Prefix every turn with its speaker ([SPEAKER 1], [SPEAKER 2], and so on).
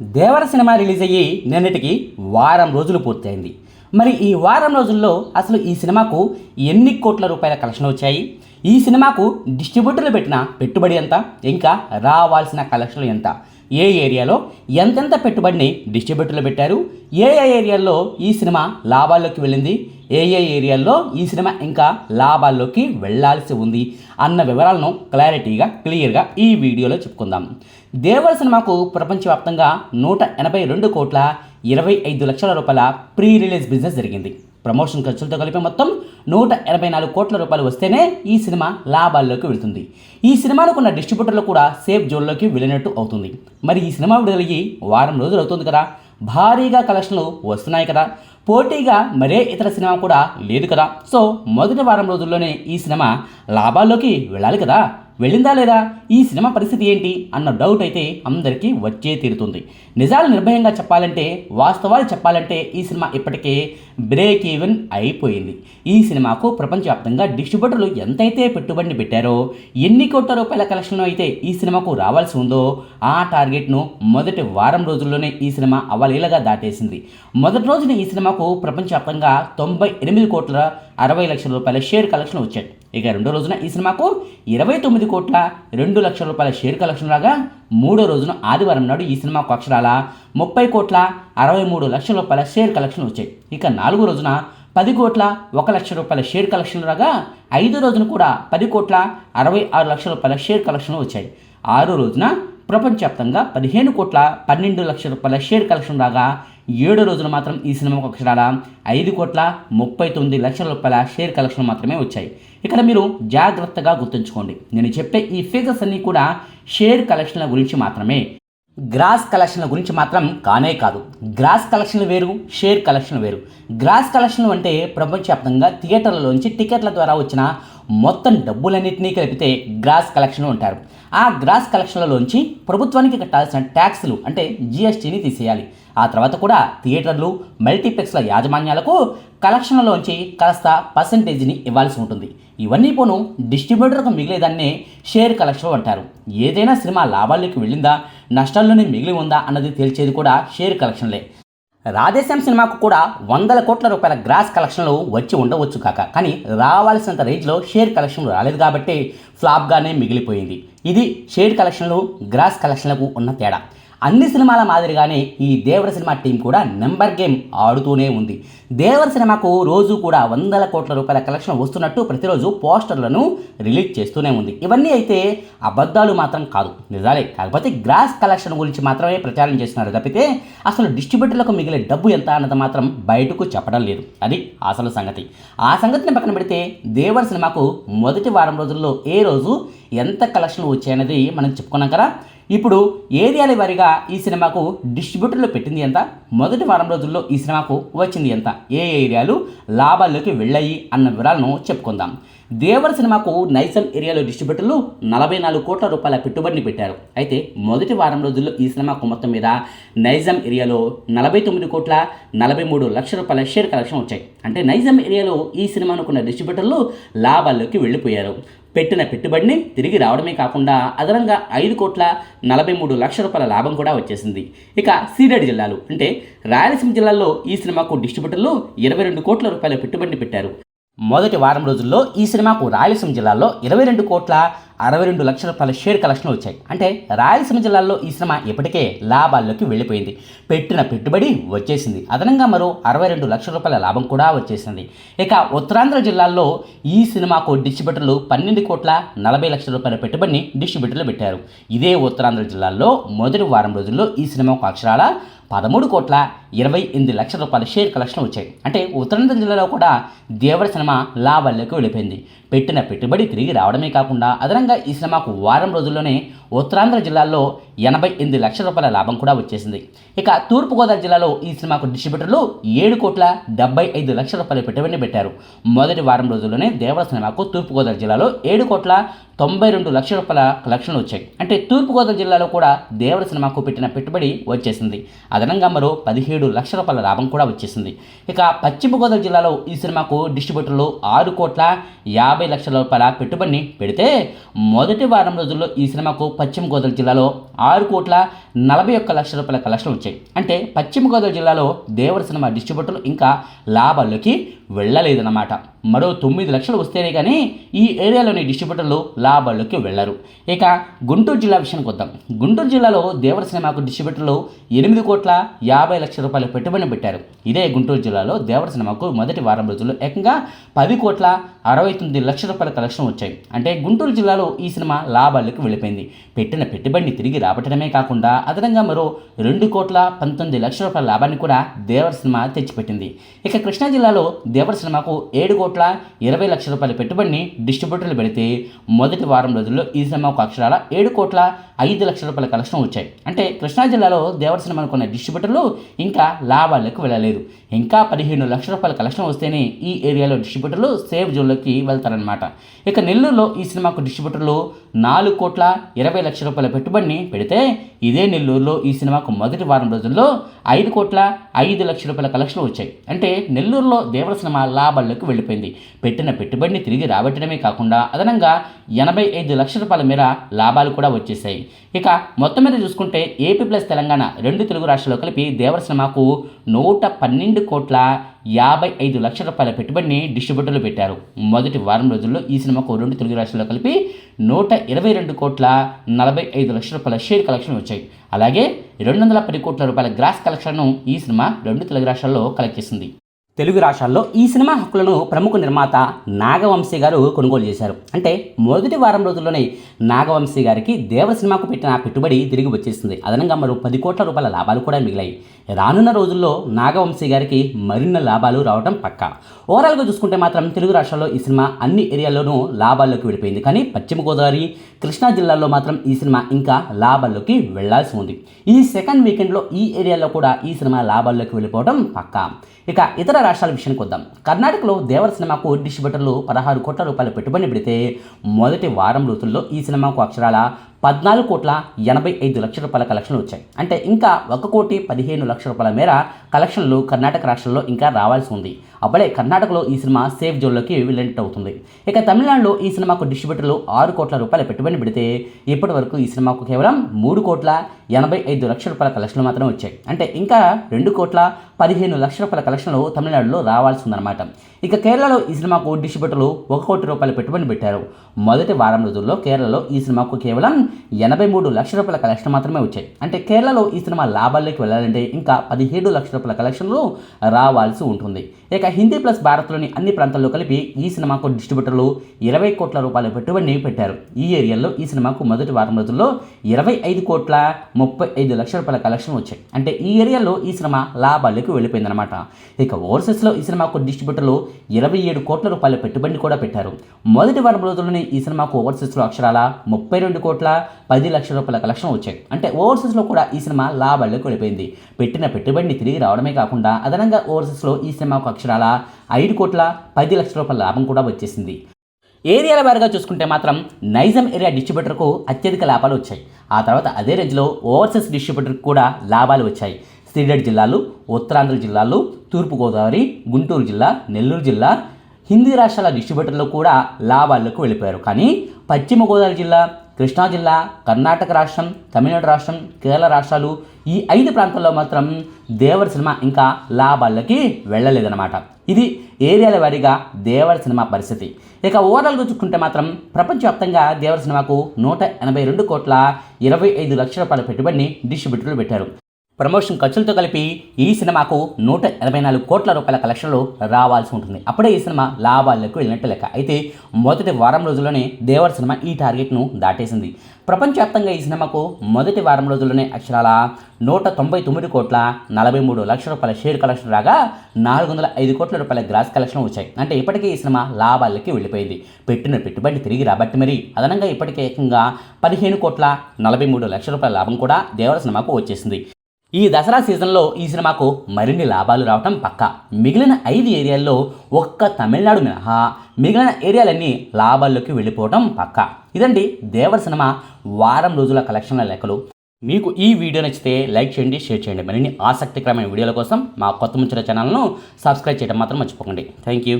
[SPEAKER 1] దేవర cinema release అయ్యి నిన్నటికి వారం రోజులు పూర్తయింది. మరి ఈ వారం రోజుల్లో అసలు ఈ సినిమాకు ఎన్ని కోట్ల రూపాయల కలెక్షన్ వచ్చాయి? ఈ సినిమాకు డిస్ట్రిబ్యూటర్లు పెట్టిన పెట్టుబడి ఎంత? ఇంకా రావాల్సిన కలెక్షన్లు ఎంత? ఏ ఏరియాలో ఎంతెంత పెట్టుబడిని డిస్ట్రిబ్యూటర్లు పెట్టారు? ఏ ఏ ఏరియాల్లో ఈ సినిమా లాభాల్లోకి వెళ్ళింది? ఏ ఏ ఏరియాల్లో ఈ సినిమా ఇంకా లాభాల్లోకి వెళ్ళాల్సి ఉంది అన్న వివరాలను క్లారిటీగా క్లియర్గా ఈ వీడియోలో చెప్పుకుందాం. దేవర సినిమాకు ప్రపంచవ్యాప్తంగా నూట ఎనభై రెండు కోట్ల ఇరవై ఐదు లక్షల రూపాయల ప్రీ రిలీజ్ బిజినెస్ జరిగింది. ప్రమోషన్ ఖర్చులతో కలిపి మొత్తం నూట ఎనభై నాలుగు కోట్ల రూపాయలు వస్తేనే ఈ సినిమా లాభాల్లోకి వెళుతుంది. ఈ సినిమానుకున్న డిస్ట్రిబ్యూటర్లు కూడా సేఫ్ జోన్లోకి వెళ్ళినట్టు అవుతుంది. మరి ఈ సినిమా విడుదలయ్యి వారం రోజులు అవుతుంది కదా? భారీగా కలెక్షన్లు వస్తున్నాయి కదా? పోటీగా మరే ఇతర సినిమా కూడా లేదు కదా. సో మొదటి వారం రోజుల్లోనే ఈ సినిమా లాభాల్లోకి వెళ్ళాలి కదా. వెళ్ళిందా లేదా? ఈ సినిమా పరిస్థితి ఏంటి? అన్న డౌట్ అయితే అందరికీ వచ్చే తీరుతుంది. నిజాలు నిర్భయంగా చెప్పాలంటే వాస్తవాలు చెప్పాలంటే ఈ సినిమా ఇప్పటికే బ్రేక్ ఈవెన్ అయిపోయింది. ఈ సినిమాకు ప్రపంచవ్యాప్తంగా డిస్ట్రిబ్యూటర్లు ఎంతైతే పెట్టుబడిని పెట్టారో ఎన్ని కోట్ల రూపాయల కలెక్షన్లో అయితే ఈ సినిమాకు రావాల్సి ఉందో ఆ టార్గెట్ను మొదటి వారం రోజుల్లోనే ఈ సినిమా అవలీలగా దాటేసింది. మొదటి రోజున ఈ సినిమాకు ప్రపంచవ్యాప్తంగా తొంభై ఎనిమిది కోట్ల అరవై లక్షల రూపాయల షేర్ కలెక్షన్ వచ్చాయి. ఇక రెండో రోజున ఈ సినిమాకు ఇరవై తొమ్మిది కోట్ల రెండు లక్షల రూపాయల షేర్ కలెక్షన్ రాగా మూడో రోజున ఆదివారం నాడు ఈ సినిమాకు అక్షరాల ముప్పై కోట్ల అరవై మూడు లక్షల రూపాయల షేర్ కలెక్షన్ వచ్చాయి. ఇక నాలుగో రోజున పది కోట్ల ఒక లక్ష రూపాయల షేర్ కలెక్షన్ రాగా ఐదో రోజున కూడా పది కోట్ల అరవై ఆరు లక్షల రూపాయల షేర్ కలెక్షన్ వచ్చాయి. ఆరో రోజున ప్రపంచవ్యాప్తంగా పదిహేను కోట్ల పన్నెండు లక్షల రూపాయల షేర్ కలెక్షన్ రాగా ఏడో రోజున మాత్రం ఈ సినిమాకు అక్షరాల ఐదు కోట్ల ముప్పై తొమ్మిది లక్షల రూపాయల షేర్ కలెక్షన్ మాత్రమే వచ్చాయి. ఇక్కడ మీరు జాగ్రత్తగా గుర్తుంచుకోండి. నేను చెప్పే ఈ ఫిగర్స్ అన్నీ కూడా షేర్ కలెక్షన్ల గురించి మాత్రమే. గ్రాస్ కలెక్షన్ల గురించి మాత్రం కానే కాదు. గ్రాస్ కలెక్షన్లు వేరు షేర్ కలెక్షన్లు వేరు. గ్రాస్ కలెక్షన్లు అంటే ప్రపంచవ్యాప్తంగా థియేటర్లలోంచి టికెట్ల ద్వారా వచ్చిన మొత్తం డబ్బులన్నింటినీ కలిపితే గ్రాస్ కలెక్షన్లు ఉంటారు. ఆ గ్రాస్ కలెక్షన్లలోంచి ప్రభుత్వానికి కట్టాల్సిన ట్యాక్స్లు అంటే జిఎస్టీని తీసేయాలి. ఆ తర్వాత కూడా థియేటర్లు మల్టీప్లెక్స్ల యాజమాన్యాలకు కలెక్షన్లలోంచి కాస్త పర్సంటేజ్ని ఇవ్వాల్సి ఉంటుంది. ఇవన్నీ పోను డిస్ట్రిబ్యూటర్కు మిగిలేదాన్నే షేర్ కలెక్షన్ అంటారు. ఏదైనా సినిమా లాభాల్లోకి వెళ్ళిందా నష్టాల్లోనే మిగిలి ఉందా అన్నది తేల్చేది కూడా షేర్ కలెక్షన్లే. రాధేశ్యాం సినిమాకు కూడా వందల కోట్ల రూపాయల గ్రాస్ కలెక్షన్లు వచ్చి ఉండవచ్చు కాక. కానీ రావాల్సినంత రేంజ్లో షేర్ కలెక్షన్లు రాలేదు కాబట్టి ఫ్లాప్గానే మిగిలిపోయింది. ఇది షేర్ కలెక్షన్లు గ్రాస్ కలెక్షన్లకు ఉన్న తేడా. అన్ని సినిమాల మాదిరిగానే ఈ దేవర సినిమా టీం కూడా నెంబర్ గేమ్ ఆడుతూనే ఉంది. దేవర సినిమాకు రోజు కూడా వందల కోట్ల రూపాయల కలెక్షన్ వస్తున్నట్టు ప్రతిరోజు పోస్టర్లను రిలీజ్ చేస్తూనే ఉంది. ఇవన్నీ అయితే అబద్ధాలు మాత్రం కాదు. నిజాలే. కాకపోతే గ్రాస్ కలెక్షన్ గురించి మాత్రమే ప్రచారం చేస్తున్నారు తప్పితే అసలు డిస్ట్రిబ్యూటర్లకు మిగిలే డబ్బు ఎంత అన్నది మాత్రం బయటకు చెప్పడం లేదు. అది అసలు సంగతి. ఆ సంగతిని పక్కన పెడితే దేవర సినిమాకు మొదటి వారం రోజుల్లో ఏ రోజు ఎంత కలెక్షన్లు వచ్చాయనేది మనం చెప్పుకున్నాం కదా? ఇప్పుడు ఏరియాల వారీగా ఈ సినిమాకు డిస్ట్రిబ్యూటర్లు పెట్టింది ఎంత? మొదటి వారం రోజుల్లో ఈ సినిమాకు వచ్చింది ఎంత? ఏ ఏరియాలు లాభాల్లోకి వెళ్ళాయి అన్న వివరాలను చెప్పుకుందాం. దేవర సినిమాకు నైసల్ ఏరియాలో డిస్ట్రిబ్యూటర్లు నలభై నాలుగు కోట్ల రూపాయల పెట్టుబడిని పెట్టారు. అయితే మొదటి వారం రోజుల్లో ఈ సినిమాకు మొత్తం మీద నైజాం ఏరియాలో నలభై తొమ్మిది కోట్ల నలభై మూడు లక్షల రూపాయల షేర్ కలెక్షన్ వచ్చాయి. అంటే నైజాం ఏరియాలో ఈ సినిమా అనుకున్న డిస్ట్రిబ్యూటర్లు లాభాల్లోకి వెళ్ళిపోయారు. పెట్టిన పెట్టుబడిని తిరిగి రావడమే కాకుండా అదనంగా ఐదు కోట్ల నలభై మూడు లక్షల రూపాయల లాభం కూడా వచ్చేసింది. ఇక సీడెడ్ జిల్లాలు. అంటే రాయలసీమ జిల్లాలో ఈ సినిమాకు డిస్ట్రిబ్యూటర్లు ఇరవై రెండు కోట్ల రూపాయల పెట్టుబడిని పెట్టారు. మొదటి వారం రోజుల్లో ఈ సినిమాకు రాయలసీమ జిల్లాలో ఇరవై రెండు కోట్ల అరవై రెండు లక్షల రూపాయల షేర్ కలెక్షన్లు వచ్చాయి. అంటే రాయలసీమ జిల్లాలో ఈ సినిమా ఇప్పటికే లాభాల్లోకి వెళ్ళిపోయింది. పెట్టిన పెట్టుబడి వచ్చేసింది. అదనంగా మరో అరవై రెండు లక్షల రూపాయల లాభం కూడా వచ్చేసింది. ఇక ఉత్తరాంధ్ర జిల్లాల్లో ఈ సినిమాకు డిస్ట్రిబ్యూటర్లు పన్నెండు కోట్ల నలభై లక్షల రూపాయల పెట్టుబడిని డిస్ట్రిబ్యూటర్లు పెట్టారు. ఇదే ఉత్తరాంధ్ర జిల్లాలో మొదటి వారం రోజుల్లో ఈ సినిమాకు అక్షరాల పదమూడు కోట్ల ఇరవై ఎనిమిది లక్షల రూపాయల షేర్ కలెక్షన్ వచ్చాయి. అంటే ఉత్తరాంధ్ర జిల్లాలో కూడా దేవర సినిమా లాభాల్లోకి వెళ్ళిపోయింది. పెట్టిన పెట్టుబడి తిరిగి రావడమే కాకుండా అదనంగా ఈ సినిమాకు వారం రోజుల్లోనే ఉత్తరాంధ్ర జిల్లాలో ఎనభై ఎనిమిది లక్షల రూపాయల లాభం కూడా వచ్చేసింది. ఇక తూర్పుగోదావరి జిల్లాలో ఈ సినిమాకు డిస్ట్రిబ్యూటర్లు ఏడు కోట్ల డెబ్బై ఐదు లక్షల రూపాయల పెట్టుబడిని పెట్టారు. మొదటి వారం రోజుల్లోనే దేవర సినిమాకు తూర్పుగోదావరి జిల్లాలో ఏడు కోట్ల తొంభై రెండు లక్షల రూపాయల కలెక్షన్లు వచ్చాయి. అంటే తూర్పుగోదావరి జిల్లాలో కూడా దేవర సినిమాకు పెట్టిన పెట్టుబడి వచ్చేసింది. అదనంగా మరో పదిహేడు లక్షల రూపాయల లాభం కూడా వచ్చేసింది. ఇక పశ్చిమ గోదావరి జిల్లాలో ఈ సినిమాకు డిస్ట్రిబ్యూటర్లు ఆరు కోట్ల యాభై లక్షల రూపాయల పెట్టుబడిని పెడితే మొదటి వారం రోజుల్లో ఈ సినిమాకు పశ్చిమ గోదావరి జిల్లాలో ఆరు కోట్ల నలభై ఒక్క లక్షల రూపాయల కలెక్షన్లు వచ్చాయి. అంటే పశ్చిమ గోదావరి జిల్లాలో దేవర సినిమా డిస్ట్రిబ్యూటర్లు ఇంకా లాభాల్లోకి వెళ్ళలేదన్నమాట. మరో తొమ్మిది లక్షలు వస్తేనే కానీ ఈ ఏరియాలోని డిస్ట్రిబ్యూటర్లు లాభాల్లోకి వెళ్ళరు ఇక గుంటూరు జిల్లా విషయానికి వద్దాం. గుంటూరు జిల్లాలో దేవర సినిమాకు డిస్ట్రిబ్యూటర్లు ఎనిమిది కోట్ల యాభై లక్షల రూపాయల పెట్టుబడి పెట్టారు. ఇదే గుంటూరు జిల్లాలో దేవర సినిమాకు మొదటి వారం రోజుల్లో ఏకంగా పది కోట్ల అరవై తొమ్మిది లక్షల రూపాయల కలెక్షన్ వచ్చాయి. అంటే గుంటూరు జిల్లాలో ఈ సినిమా లాభాలకు వెళ్ళిపోయింది. పెట్టిన పెట్టుబడిని తిరిగి రాబట్టడమే కాకుండా అదనంగా మరో రెండు కోట్ల పంతొమ్మిది లక్షల రూపాయల లాభాన్ని కూడా దేవర సినిమా తెచ్చిపెట్టింది. ఇక కృష్ణా జిల్లాలో దేవర సినిమాకు ఏడు కోట్ల ఇరవై లక్షల రూపాయల పెట్టుబడిని డిస్ట్రిబ్యూటర్లు పెడితే మొదటి వారం రోజుల్లో ఈ సినిమాకు అక్షరాల ఏడు కోట్ల ఐదు లక్షల రూపాయల కలెక్షన్ వచ్చాయి. అంటే కృష్ణా జిల్లాలో దేవర సినిమాను కొన్న డిస్ట్రిబ్యూటర్లు ఇంకా లాభాలకు వెళ్ళలేదు. ఇంకా పదిహేను లక్షల రూపాయల కలెక్షన్ వస్తేనే ఈ ఏరియాలో డిస్ట్రిబ్యూటర్లు సేఫ్ జోన్లోకి వెళ్తారనమాట ఇక నెల్లూరులో ఈ సినిమాకు డిస్ట్రిబ్యూటర్లు నాలుగు కోట్ల ఇరవై లక్షల రూపాయల పెట్టుబడిని పెడితే ఇదే నెల్లూరులో ఈ సినిమాకు మొదటి వారం రోజుల్లో ఐదు కోట్ల ఐదు లక్షల రూపాయల కలెక్షన్లు వచ్చాయి. అంటే నెల్లూరులో దేవర సినిమా లాభాల్లోకి వెళ్ళిపోయింది. పెట్టిన పెట్టుబడిని తిరిగి రాబట్టడమే కాకుండా అదనంగా ఎనభై ఐదు లక్షల రూపాయల మేర లాభాలు కూడా వచ్చేసాయి ఇక మొత్తం మీద చూసుకుంటే ఏపీ ప్లస్ తెలంగాణ రెండు తెలుగు రాష్ట్రాల్లో కలిపి దేవర సినిమాకు నూట పన్నెండు కోట్ల యాభై ఐదు లక్షల రూపాయల పెట్టుబడిని డిస్ట్రిబ్యూటర్లు పెట్టారు. మొదటి వారం రోజుల్లో ఈ సినిమాకు రెండు తెలుగు రాష్ట్రాల్లో కలిపి నూట ఇరవై రెండు కోట్ల నలభై ఐదు లక్షల రూపాయల షేర్ కలెక్షన్ వచ్చాయి. అలాగే రెండు వందల పది కోట్ల రూపాయల గ్రాస్ కలెక్షన్ను ఈ సినిమా రెండు తెలుగు రాష్ట్రాల్లో కలెక్ట్ చేసింది. తెలుగు రాష్ట్రాల్లో ఈ సినిమా హక్కులను ప్రముఖ నిర్మాత నాగవంశీ గారు కొనుగోలు చేశారు. అంటే మొదటి వారం రోజుల్లోనే నాగవంశీ గారికి దేవర సినిమాకు పెట్టిన పెట్టుబడి తిరిగి వచ్చేసింది. అదనంగా మరో పది కోట్ల రూపాయల లాభాలు కూడా మిగిలాయి. రానున్న రోజుల్లో నాగవంశీ గారికి మరిన్ని లాభాలు రావడం పక్కా. ఓవరాల్గా చూసుకుంటే మాత్రం తెలుగు రాష్ట్రాల్లో ఈ సినిమా అన్ని ఏరియాల్లోనూ లాభాల్లోకి వెళ్ళిపోయింది కానీ పశ్చిమ గోదావరి కృష్ణా జిల్లాలో మాత్రం ఈ సినిమా ఇంకా లాభాల్లోకి వెళ్ళాల్సి ఉంది. ఈ సెకండ్ వీకెండ్లో ఈ ఏరియాలో కూడా ఈ సినిమా లాభాల్లోకి వెళ్ళిపోవడం పక్కా. ఇక ఇతర రాష్ట్రాల విషయానికి వద్దాం. కర్ణాటకలో దేవర సినిమాకు డిస్ట్రిబ్యూటర్లు పదహారు కోట్ల రూపాయల పెట్టుబడి పెడితే మొదటి వారం రోజుల్లో ఈ సినిమాకు అక్షరాల పద్నాలుగు కోట్ల ఎనభై ఐదు లక్షల రూపాయల కలెక్షన్లు వచ్చాయి. అంటే ఇంకా ఒక కోటి పదిహేను లక్షల రూపాయల మేర కలెక్షన్లు కర్ణాటక రాష్ట్రంలో ఇంకా రావాల్సి ఉంది. అప్పుడే కర్ణాటకలో ఈ సినిమా సేఫ్ జోన్లోకి వెళ్ళినట్టు అవుతుంది. ఇక తమిళనాడులో ఈ సినిమాకు డిస్ట్రిబ్యూటర్లు ఆరు కోట్ల రూపాయల పెట్టుబడి పెడితే ఇప్పటి వరకు ఈ సినిమాకు కేవలం మూడు కోట్ల ఎనభై ఐదు లక్షల రూపాయల కలెక్షన్లు మాత్రమే వచ్చాయి. అంటే ఇంకా రెండు కోట్ల పదిహేను లక్షల రూపాయల కలెక్షన్లు తమిళనాడులో రావాల్సి ఉందన్నమాట. ఇక కేరళలో ఈ సినిమాకు డిస్ట్రిబ్యూటర్లు ఒక కోటి రూపాయల పెట్టుబడి పెట్టారు. మొదటి వారం రోజుల్లో కేరళలో ఈ సినిమాకు కేవలం ఎనభై మూడు లక్షల రూపాయల కలెక్షన్ మాత్రమే వచ్చాయి. అంటే కేరళలో ఈ సినిమా లాభాల్లోకి వెళ్ళాలంటే ఇంకా పదిహేడు లక్షల రూపాయల కలెక్షన్లు రావాల్సి ఉంటుంది. ఇక హిందీ ప్లస్ భారత్లోని అన్ని ప్రాంతాల్లో కలిపి ఈ సినిమాకు డిస్ట్రిబ్యూటర్లు ఇరవై కోట్ల రూపాయల పెట్టుబడిని పెట్టారు. ఈ ఏరియాలో ఈ సినిమాకు మొదటి వారం రోజుల్లో ఇరవై ఐదు కోట్ల ముప్పై ఐదు లక్షల రూపాయల కలెక్షన్ వచ్చాయి. అంటే ఈ ఏరియాలో ఈ సినిమా లాభాల్లోకి వెళ్ళిపోయిందనమాట ఇక ఓవర్సీస్లో ఈ సినిమాకు డిస్ట్రిబ్యూటర్లు ఇరవై ఏడు కోట్ల రూపాయల పెట్టుబడిని కూడా పెట్టారు. మొదటి వారం రోజుల్లోనే ఈ సినిమాకు ఓవర్సీస్లో అక్షరాల ముప్పై రెండు కోట్ల పది లక్షల రూపాయల కలెక్షన్ వచ్చాయి. అంటే ఓవర్సీస్లో కూడా ఈ సినిమా లాభాల్లోకి వెళ్ళిపోయింది పెట్టిన పెట్టుబడిని తిరిగి రావడమే కాకుండా అదనంగా ఓవర్సీస్లో ఈ సినిమాకు అక్షరాల ఐదు కోట్ల పది లక్షల రూపాయల లాభం కూడా వచ్చేసింది. ఏరియాల వారిగా చూసుకుంటే మాత్రం నైజం ఏరియా డిస్ట్రిబ్యూటర్కు అత్యధిక లాభాలు వచ్చాయి. ఆ తర్వాత అదే రేంజ్లో ఓవర్సీస్ డిస్ట్రిబ్యూటర్కి కూడా లాభాలు వచ్చాయి. శ్రీడెడ్ జిల్లాలు ఉత్తరాంధ్ర జిల్లాలు తూర్పుగోదావరి గుంటూరు జిల్లా నెల్లూరు జిల్లా హిందీ రాష్ట్రాల డిస్ట్రిబ్యూటర్లు కూడా లాభాలకు వెళ్ళిపోయారు. కానీ పశ్చిమ గోదావరి జిల్లా కృష్ణా జిల్లా కర్ణాటక రాష్ట్రం తమిళనాడు రాష్ట్రం కేరళ రాష్ట్రాలు ఈ ఐదు ప్రాంతాల్లో మాత్రం దేవర సినిమా ఇంకా లాభాల్లోకి వెళ్ళలేదన్నమాట. ఇది ఏరియాల వారీగా దేవర సినిమా పరిస్థితి. ఇక ఓవరాల్గా చూసుకుంటే మాత్రం ప్రపంచవ్యాప్తంగా దేవర సినిమాకు నూట ఎనభై రెండు కోట్ల ఇరవై ఐదు లక్షల రూపాయల పెట్టుబడిని డిస్ట్రిబ్యూటర్లు పెట్టారు. ప్రమోషన్ ఖర్చులతో కలిపి ఈ సినిమాకు నూట ఎనభై నాలుగు కోట్ల రూపాయల కలెక్షన్లు రావాల్సి ఉంటుంది. అప్పుడే ఈ సినిమా లాభాలకు వెళ్ళినట్టు లెక్క. అయితే మొదటి వారం రోజుల్లోనే దేవర్ సినిమా ఈ టార్గెట్ను దాటేసింది. ప్రపంచవ్యాప్తంగా ఈ సినిమాకు మొదటి వారం రోజుల్లోనే అక్షరాల నూట తొంభై తొమ్మిది కోట్ల నలభై మూడు లక్షల రూపాయల షేర్ కలెక్షన్ రాగా నాలుగు వందల ఐదు కోట్ల రూపాయల గ్రాస్ కలెక్షన్ వచ్చాయి. అంటే ఇప్పటికే ఈ సినిమా లాభాలకి వెళ్ళిపోయింది. పెట్టిన పెట్టుబడి తిరిగి రాబట్టి మరి అదనంగా ఇప్పటికే ఏకంగా పదిహేను కోట్ల నలభై మూడు లక్షల రూపాయల లాభం కూడా దేవర సినిమాకు వచ్చేసింది. ఈ దసరా సీజన్లో ఈ సినిమాకు మరిన్ని లాభాలు రావటం పక్క. మిగిలిన ఐదు ఏరియాల్లో ఒక్క తమిళనాడు మినహా. మిగిలిన ఏరియాలన్నీ లాభాల్లోకి వెళ్ళిపోవటం పక్కా. ఇదండి దేవర్ సినిమా వారం రోజుల కలెక్షన్ల లెక్కలు. మీకు ఈ వీడియో నచ్చితే లైక్ చేయండి షేర్ చేయండి. మరిన్ని ఆసక్తికరమైన వీడియోల కోసం మా కొత్త ముచ్చట ఛానల్ను సబ్స్క్రైబ్ చేయడం మాత్రం మర్చిపోకండి. Thank you